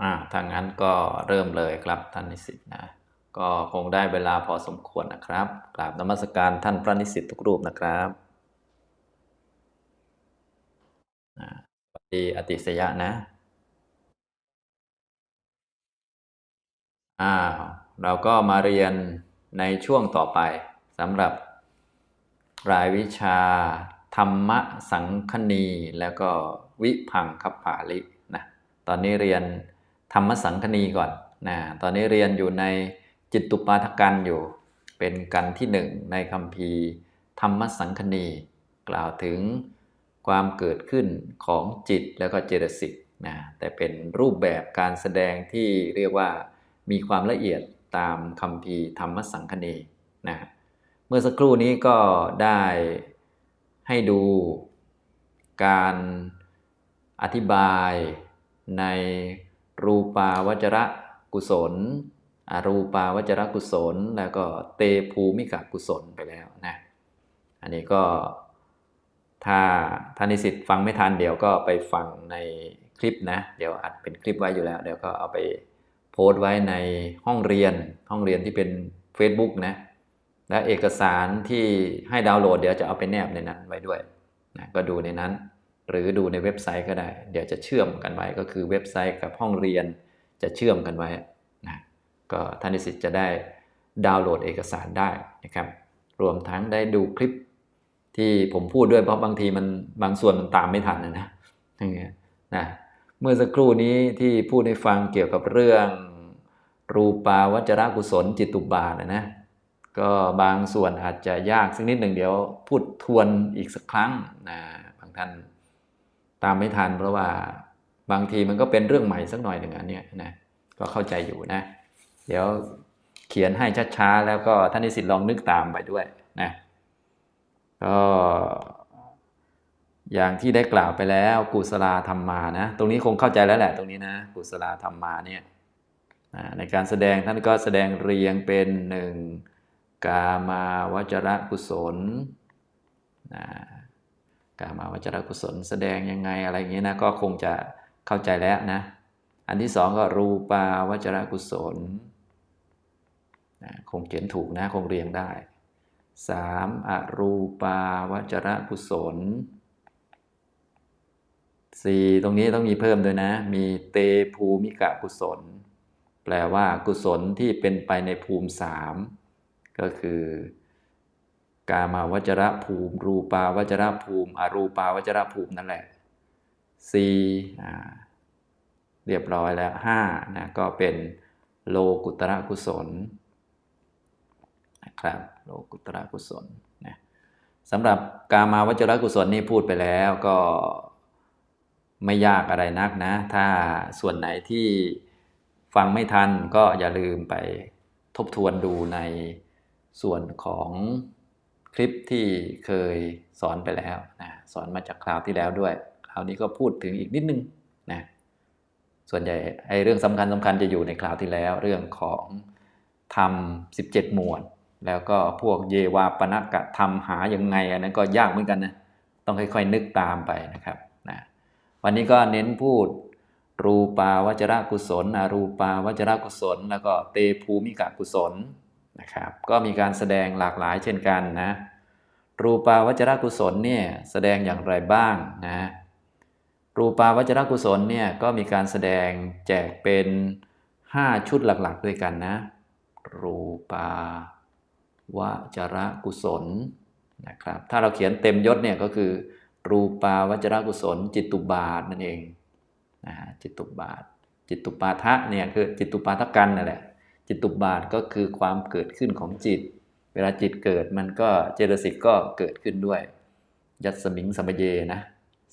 อ่าถ้างั้นก็เริ่มเลยครับท่านนิสิตนะ ก็คงได้เวลาพอสมควรนะครับกราบนมัสการท่านพระนิสิตทุกรูปนะครับอ่าสวัสดีอติสยะนะ อ้าว เราก็มาเรียนในช่วงต่อไปสำหรับรายวิชา ธรรมสังคณี แล้วก็วิพังคปาลินะ ตอนนี้เรียน ธรรมสังคณีก่อนนะตอนนี้เรียนอยู่ในจิตตุปาทกันอยู่ เป็นกันที่หนึ่งในคำพีธรรมสังคณี กล่าวถึงความเกิดขึ้นของจิตแล้วก็เจตสิกนะแต่เป็นรูปแบบการแสดงที่เรียกว่ามีความละเอียดตามคำพีธรรมสังคณีนะเมื่อสักครู่นี้ก็ได้ให้ดูการอธิบายใน รูปาวจระกุศลอรูปาวจระกุศล แล้วก็เตภูมิกกุศลไปแล้วนะ อันนี้ก็ถ้าท่านนิสิตฟังไม่ทันเดี๋ยวก็ไปฟังในคลิปนะ เดี๋ยวอัดเป็นคลิปไว้อยู่แล้ว เดี๋ยวก็เอาไปโพสต์ไว้ในห้องเรียนห้องเรียนที่เป็น Facebook นะ และเอกสารที่ให้ดาวน์โหลดเดี๋ยวจะเอาไปแนบในนั้นไว้ด้วยนะก็ดูในนั้น หรือดูในเว็บไซต์ก็ได้ เดี๋ยวจะเชื่อมกันไว้ก็คือเว็บไซต์กับห้องเรียนจะเชื่อมกันไว้นะก็ท่านนิสิตจะได้ดาวน์โหลดเอกสารได้นะครับ รวมทั้งได้ดูคลิปที่ผมพูดด้วยเพราะบางทีมันบางส่วนมันตามไม่ทันนะนะอย่างเงี้ยนะเมื่อสักครู่นี้ที่พูดให้ฟังเกี่ยวกับเรื่อง รูปาวัจรกุศลจิตตุบาทนะนะก็บางส่วนอาจจะยากสักนิดหนึ่งเดี๋ยวพูดทวนอีกสักครั้งนะบางท่าน ตามไม่ทัน เพราะว่าบางทีมันก็เป็นเรื่องใหม่สักหน่อยหนึ่งอันเนี้ยนะก็เข้าใจอยู่นะ เดี๋ยวเขียนให้ช้าๆแล้วก็ท่านนิสิตลองนึกตามไปด้วยนะก็อย่างที่ได้กล่าวไปแล้วกุศลธรรมานะ ตรงนี้คงเข้าใจแล้วแหละตรงนี้นะกุศลธรรมาเนี่ยในการแสดงท่านก็แสดงเรียงเป็นหนึ่งกามาวจระกุศลนะ กามาวจรกุศลแสดงยังไงอะไรอย่างนี้นะก็คงจะเข้าใจแล้วนะ อันที่สองก็รูปาวจรกุศลนะคงเขียนถูกนะคงเรียงได้สามอรูปาวจรกุศลสี่ตรงนี้ต้องมีเพิ่มด้วยนะ มีเตภูมิกะกุศล แปลว่ากุศลที่เป็นไปในภูมิสามก็คือ กามาวจรภูมิ รูปาวจรภูมิอรูปาวจรภูมินั่นแหละสี่เรียบร้อยแล้วห้านะก็เป็นโลกุตระกุศลนะครับโลกุตระกุศลนะสำหรับกามาวจรกุศลนี่พูดไปแล้วก็ไม่ยากอะไรนักนะ ถ้าส่วนไหนที่ฟังไม่ทันก็อย่าลืมไปทบทวนดูในส่วนของ คลิปที่เคยสอนไปแล้วนะสอนมาจากคราวที่แล้วด้วย คราวนี้ก็พูดถึงอีกนิดนึงนะส่วนใหญ่ไอ้เรื่องสำคัญสำคัญจะอยู่ในคราวที่แล้ว เรื่องของทำ17 หมวด แล้วก็พวกเยวาปนกะทำหายังไงอันนั้นก็ยากเหมือนกันนะต้องค่อยๆนึกตามไปนะครับนะวันนี้ก็เน้นพูดรูปาวจรกุศลอรูปาวจรกุศล แล้วก็เตภูมิกะกุศล นะครับก็มีการแสดงหลากหลายเช่นกันนะรูปาวจรกุศลเนี่ยแสดงอย่างไรบ้างนะรูปาวจรกุศลเนี่ยก็มีการแสดงแจกเป็น 5 ชุดหลักๆ ด้วยกันนะ รูปาวจรกุศลนะครับถ้าเราเขียนเต็มยศเนี่ยก็คือ รูปาวจรกุศล จิตตุบาทนั่นเองนะจิตตุบาท จิตตุปาทะเนี่ยคือจิตตุปาทกันนั่นแหละ จิตตุบาทก็คือความเกิดขึ้นของจิต เวลาจิตเกิดมันก็เจตสิกก็เกิดขึ้นด้วย ยัตสมิงสมเยนะ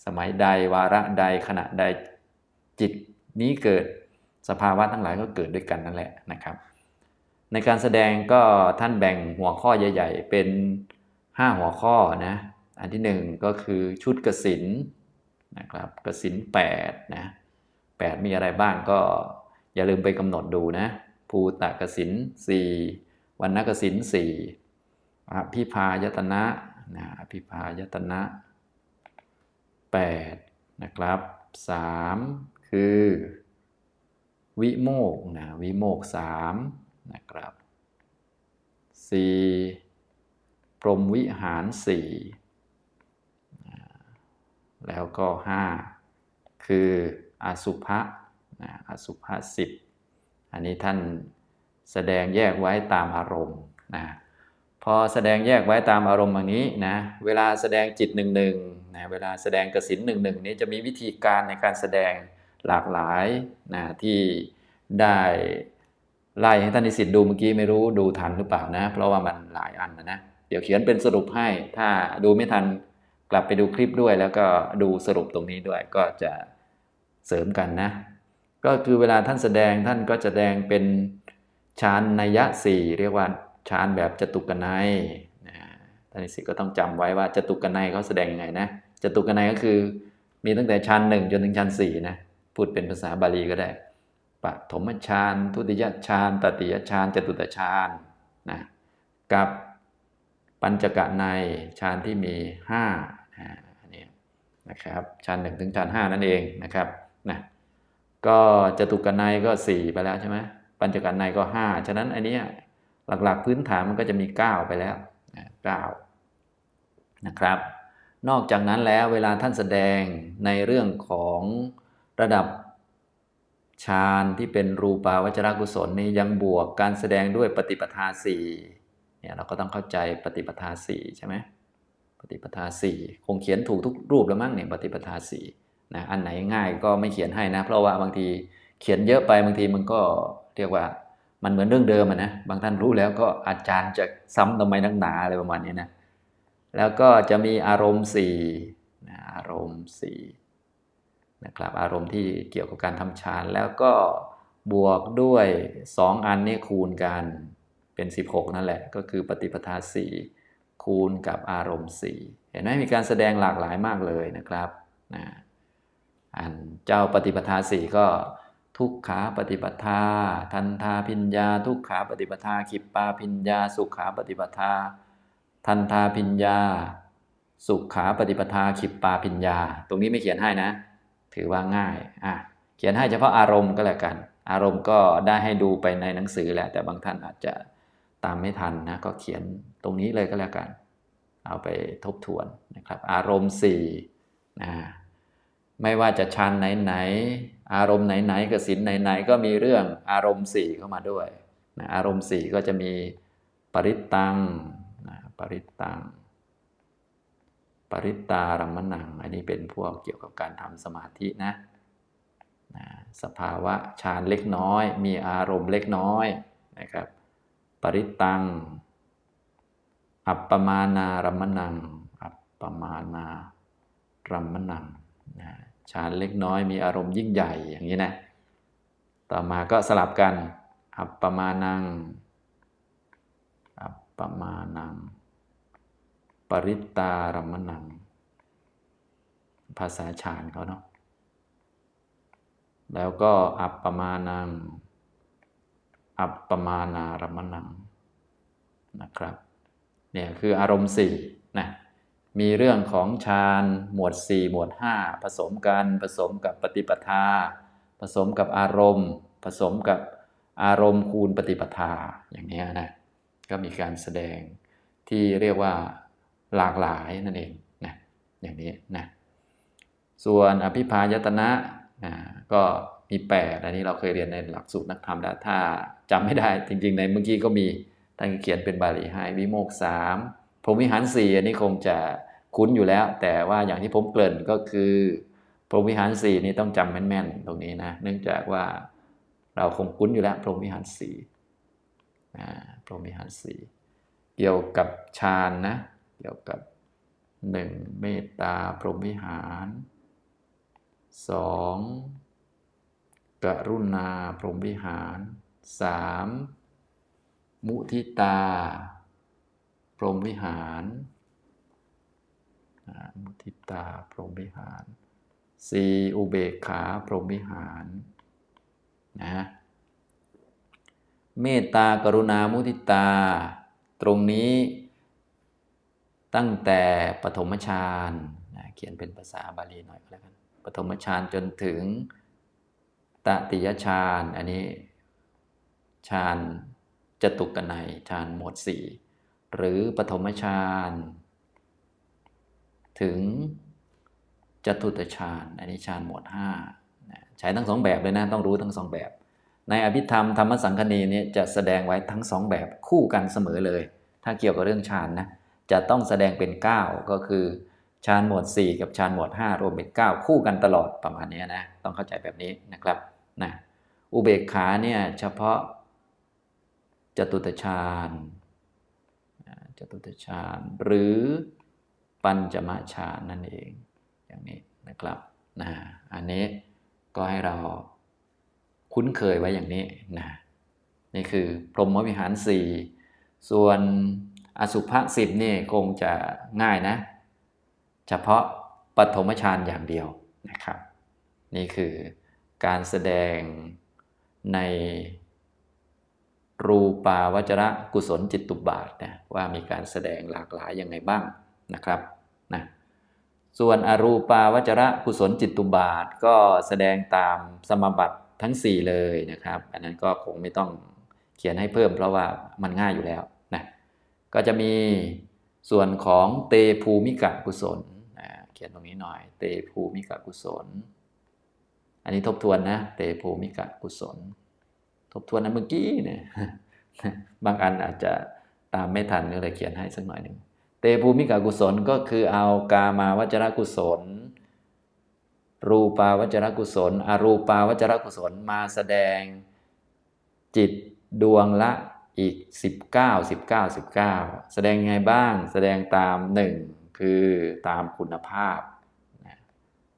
สมัยใดวาระใดขณะใดจิตนี้เกิดสภาวะทั้งหลายก็เกิดด้วยกันนั่นแหละนะครับ ในการแสดงก็ท่านแบ่งหัวข้อใหญ่ ๆ เป็น 5 หัวข้อนะอันที่ 1 ก็คือชุดกสินนะครับกสิน8นะ8มีอะไรบ้างก็อย่าลืมไปกำหนดดูนะ ภูตกสินสี่วันนกสินสี่อภิพายตนะนะอภิพายตนะแปดนะครับสามคือ วิโมกนะวิโมกข์สามนะครับสี่พรมวิหารสี่แล้วก็ห้าคืออสุภะนะอสุภะสิบ อันนี้ท่านแสดงแยกไว้ตามอารมณ์นะพอแสดงแยกไว้ตามอารมณ์อย่างนี้นะเวลาแสดงจิตหนึ่งหนึ่งนะเวลาแสดงกสินหนึ่งหนึ่งนี้จะมีวิธีการในการแสดงหลากหลายนะที่ได้ไล่ให้ท่านนิสิตดูเมื่อกี้ไม่รู้ดูทันหรือเปล่านะ เพราะว่ามันหลายอันนะนะเดี๋ยวเขียนเป็นสรุปให้ ถ้าดูไม่ทันกลับไปดูคลิปด้วย แล้วก็ดูสรุปตรงนี้ด้วยก็จะเสริมกันนะ ก็คือเวลาท่านแสดงท่านก็จะแสดงเป็นฌานนัยะสี่เรียกว่าฌานแบบจตุกนัยนะท่านนิสิตก็ต้องจำไว้ว่าจตุกนัยเขาแสดงยังไงนะจตุกนัยก็คือมีตั้งแต่ฌานหนึ่งจนถึงฌานสี่นะพูดเป็นภาษาบาลีก็ได้ปฐมฌานทุติยฌานตติยฌานจตุตฌานนะกับปัญจกนัยฌานที่มีห้าอ่าอันนี้นะครับฌานหนึ่งถึงฌานห้านั่นเองนะครับนะ ก็จตุกนัยก็สี่ไปแล้วใช่ไหมปัญจกนัยก็ห้าฉะนั้นอันนี้หลักๆพื้นฐานมันก็จะมีเก้าไปแล้วนะเก้านะครับ นอกจากนั้นแล้วเวลาท่านแสดงในเรื่องของระดับฌานที่เป็นรูปาวจรกุศลนี่ยังบวกการแสดงด้วยปฏิปทาสี่เนี่ยเราก็ต้องเข้าใจปฏิปทาสี่ใช่ไหมปฏิปทาสี่คงเขียนถูกทุกรูปแล้วมั้งเนี่ยปฏิปทาสี่ นะอันไหนง่ายก็ไม่เขียนให้นะ เพราะว่าบางทีเขียนเยอะไปบางทีมันก็เรียกว่ามันเหมือนเรื่องเดิมอะนะบางท่านรู้แล้วก็อาจารย์จะซ้ำทำไมนักหนาอะไรประมาณนี้นะแล้วก็จะมีอารมณ์สี่นะอารมณ์สี่นะครับอารมณ์ที่เกี่ยวกับการทำฌานแล้วก็บวกด้วย 2 อันนี้คูณกันเป็น 16 นั่นแหละ ก็คือปฏิปทาสี่คูณกับอารมณ์สี่เห็นไหมมีการแสดงหลากหลายมากเลยนะครับนะ อันเจ้าปฏิปทาสี่ก็ทุกขาปฏิปทา ทันทาพิญญา ทุกขาปฏิปทาขิปปาพิญญา สุขาปฏิปทา ทันทาพิญญา สุขาปฏิปทาขิปปาพิญญา ตรงนี้ไม่เขียนให้นะ ถือว่าง่ายอะเขียนให้เฉพาะอารมณ์ก็แล้วกัน อารมณ์ก็ได้ให้ดูไปในหนังสือแหละ แต่บางท่านอาจจะตามไม่ทันนะก็เขียนตรงนี้เลยก็แล้วกัน เอาไปทบทวนนะครับ อารมณ์สี่นะ ไม่ว่าจะชันไหนๆอารมณ์ไหนๆกับสินไหนๆก็มีเรื่องอารมณ์สี่เข้ามาด้วยนะอารมณ์สี่ก็จะมีปริตตังนะปริตตัง ปริตตารัมมนัง อันนี้เป็นพวกเกี่ยวกับการทำสมาธินะนะสภาวะฌานเล็กน้อย มีอารมณ์เล็กน้อยนะครับ ปริตตัง อัปปมานารัมมนัง อัปปมานารัมมนัง นะฌานเล็กน้อยมีอารมณ์ยิ่งใหญ่อย่างนี้นะ ต่อมาก็สลับกัน อัปปมานัง อัปปมานัง ปริตตารมมนัง ภาษาฌานเขาเนาะ แล้วก็อัปปมานัง อัปปมานารมมนังนะครับ เนี่ยคืออารมณ์สี่นะ มีเรื่องของฌานหมวด 4 หมวด 5 ผสมกัน ผสมกับปฏิปทา ผสมกับอารมณ์ ผสมกับอารมณ์คูณปฏิปทาอย่างนี้นะก็มีการแสดงที่เรียกว่าหลากหลายนั่นเองนะอย่างนี้นะส่วนอภิพายตนะนะก็มีแปดอันนี้เราเคยเรียนในหลักสูตรนักธรรมแล้วถ้าจำไม่ได้จริงๆ ในเมื่อกี้ก็มีท่านเขียนเป็นบาลีให้วิโมกสามพรหมวิหารสี่อันนี้คงจะ คุ้นอยู่แล้ว แต่ว่าอย่างที่ผมเกริ่นก็คือพรหมวิหารสี่นี้ต้องจำแม่นๆตรงนี้นะเนื่องจากว่าเราคงคุ้นอยู่แล้วพรหมวิหารสี่พรหมวิหารสี่เกี่ยวกับฌานนะเกี่ยวกับหนึ่งเมตตาพรหมวิหารสองกรุณาพรหมวิหารสามมุทิตา พรหมวิหาร มุทิตาพรหมวิหารสีอุเบกขาพรหมวิหารนะเมตตากรุณามุทิตา ตรงนี้ตั้งแต่ปฐมฌานนะเขียนเป็นภาษาบาลีหน่อยก็แล้วกันปฐมฌานจนถึงตติยฌานอันนี้ฌานจตุกนัยฌานหมวดสี่หรือปฐมฌาน ถึงจตุตฌานอันนี้ฌานหมวดห้านะใช้ทั้งสองแบบเลยนะต้องรู้ทั้งสองแบบ ในอภิธรรมธรรมสังคณีนี้จะแสดงไว้ทั้งสองแบบคู่กันเสมอเลย ถ้าเกี่ยวกับเรื่องฌานนะจะต้องแสดงเป็น 9 ก็คือฌานหมวด 4 กับฌานหมวด 5 รวมเป็น 9 คู่กันตลอดประมาณนี้นะต้องเข้าใจแบบนี้นะครับนะอุเบกขาเนี่ยเฉพาะจตุตฌานจตุตฌานหรือ ปัญจมฌานนั่นเอง อย่างนี้นะครับนะอันนี้ก็ให้เราคุ้นเคยไว้อย่างนี้นะนี่คือพรหมวิหาร4ส่วนอสุภะสิบนี่คงจะง่ายนะ เฉพาะปฐมฌานอย่างเดียวนะครับ นี่คือการแสดงในรูปาวจระกุศลจิตตุบาทนะว่ามีการแสดงหลากหลายยังไงบ้างนะครับ ส่วนอรูปาวจระกุศลจิตตุบาทก็แสดงตามสมบัติทั้ง 4 เลยนะครับ อันนั้นก็คงไม่ต้องเขียนให้เพิ่มเพราะว่ามันง่ายอยู่แล้วนะก็จะมีส่วนของเตภูมิกะกุศลนะเขียนตรงนี้หน่อย เตภูมิกะกุศล อันนี้ทบทวนนะเตภูมิกะกุศล ทบทวนนะเมื่อกี้เนี่ยบางอันอาจจะตามไม่ทันก็เลยเขียนให้สักหน่อยหนึ่ง ตภูมิกะกุศลก็คือเอากามาวจรกุศล รูปาวจรกุศล อรูปาวจรกุศลมาแสดงจิตดวงละอีก 19 19 19 แสดงไงบ้างแสดงตามหนึ่งคือตามคุณภาพนะ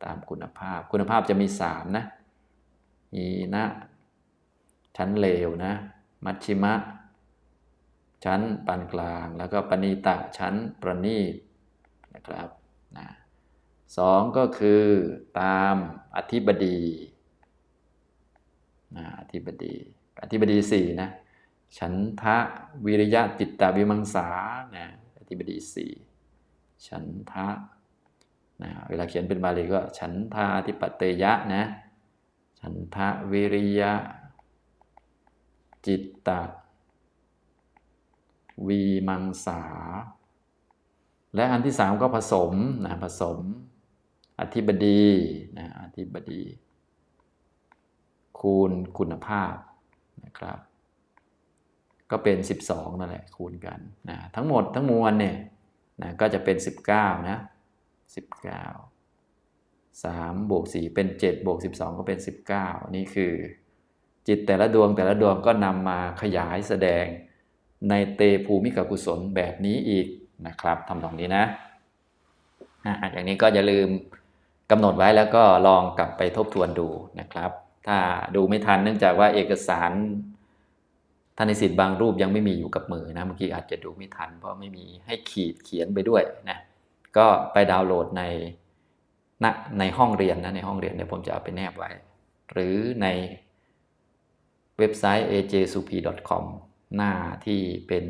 ตามคุณภาพ คุณภาพจะมีสามนะมีนะ ชั้นเลวนะ มัชชิมะ ชั้นปานกลาง แล้วก็ปณีตะชั้นประณีตนะครับนะสองก็คือตามอธิบดีนะอธิบดี อธิบดีสี่นะฉันทะวิริยะติตตวิมังสานะอธิบดีสี่ฉันทะนะเวลาเขียนเป็นบาลีก็ฉันทาธิปตเตยะนะฉันทะวิริยะ จิตตะ วีมังสา และอันที่สามก็ผสมนะผสม อธิบดีนะอธิบดี คูณคุณภาพนะครับ ก็เป็น 12นั่นแหละคูณกันนะทั้งหมดทั้งมวลเนี่ยนะก็จะเป็น 19นะ19 3บวก4เป็น 7 บวก 12 ก็เป็น 19 นี่คือ จิตแต่ละดวงแต่ละดวงก็นำมาขยายแสดง ในเตภูมิกกุศลแบบนี้อีกนะครับทำตรงนี้นะอย่างนี้ก็อย่าลืมกำหนดไว้แล้วก็ลองกลับไปทบทวนดูนะครับ ถ้าดูไม่ทันเนื่องจากว่าเอกสารท่านในสิทธิ์บางรูปยังไม่มีอยู่กับมือนะเมื่อกี้อาจจะดูไม่ทัน เพราะไม่มีให้ขีดเขียนไปด้วยนะก็ไปดาวน์โหลดในณในห้องเรียนนะในห้องเรียนเดี๋ยวผมจะเอาไปแนบไว้ หรือในเว็บไซต์ ajsup.com หน้าที่เป็น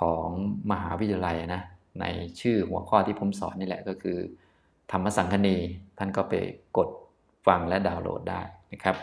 ของมหาวิทยาลัยนะในชื่อหัวข้อที่ผมสอนนี่แหละก็คือ ธรรมสังคณีท่านก็ไปกดฟังและดาวน์โหลดได้นะครับ